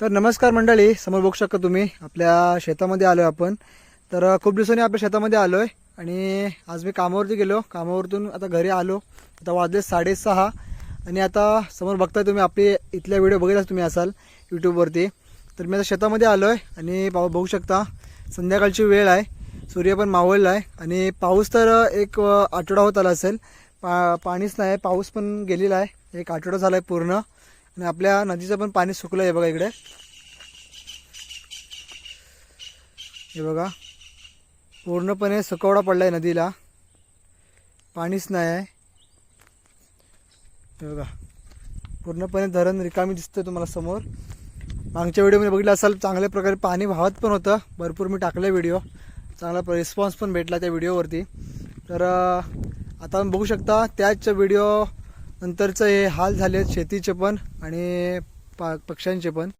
तर नमस्कार मंडळी समोर बघू शकता तुम्ही आपल्या शेतामध्ये आलो आहे आपण. तर खूप दिवसांनी आपल्या शेतामध्ये आलो आहे आणि आज मी कामावरती गेलो. कामावरतून आता घरी आलो. आता वाजले साडेसहा आणि आता समोर बघताय तुम्ही आपले इथल्या व्हिडिओ बघितलाच तुम्ही असाल यूट्यूबवरती तर मी आता शेतामध्ये आलो आहे आणि पाऊ बघू शकता संध्याकाळची वेळ आहे. सूर्य पण मावळला आहे आणि पाऊस तर एक आठवडा होत आला असेल. पा पाणीच नाही पाऊस पण गेलेला आहे. एक आठवडा झाला आहे पूर्ण. आणि आपल्या नदीचं पण पाणी सुकलं आहे बघा इकडे. हे बघा. पूर्णपणे सुकवडा पडला आहे नदीला. पाणीच नाही आहे. हे बघा. पूर्णपणे धरण रिकामी दिसतं तुम्हाला समोर. मागच्या व्हिडिओमध्ये बघितलं असाल चांगल्या प्रकारे पाणी वाहत पण होतं. भरपूर मी टाकलं व्हिडिओ चांगला रिस्पॉन्स पण भेटला त्या व्हिडिओवरती तर आता बघू शकता त्याच व्हिडिओ नंतरचं हे हाल झाले आहेत शेतीचे पण आणि पा पक्ष्यांचे पण.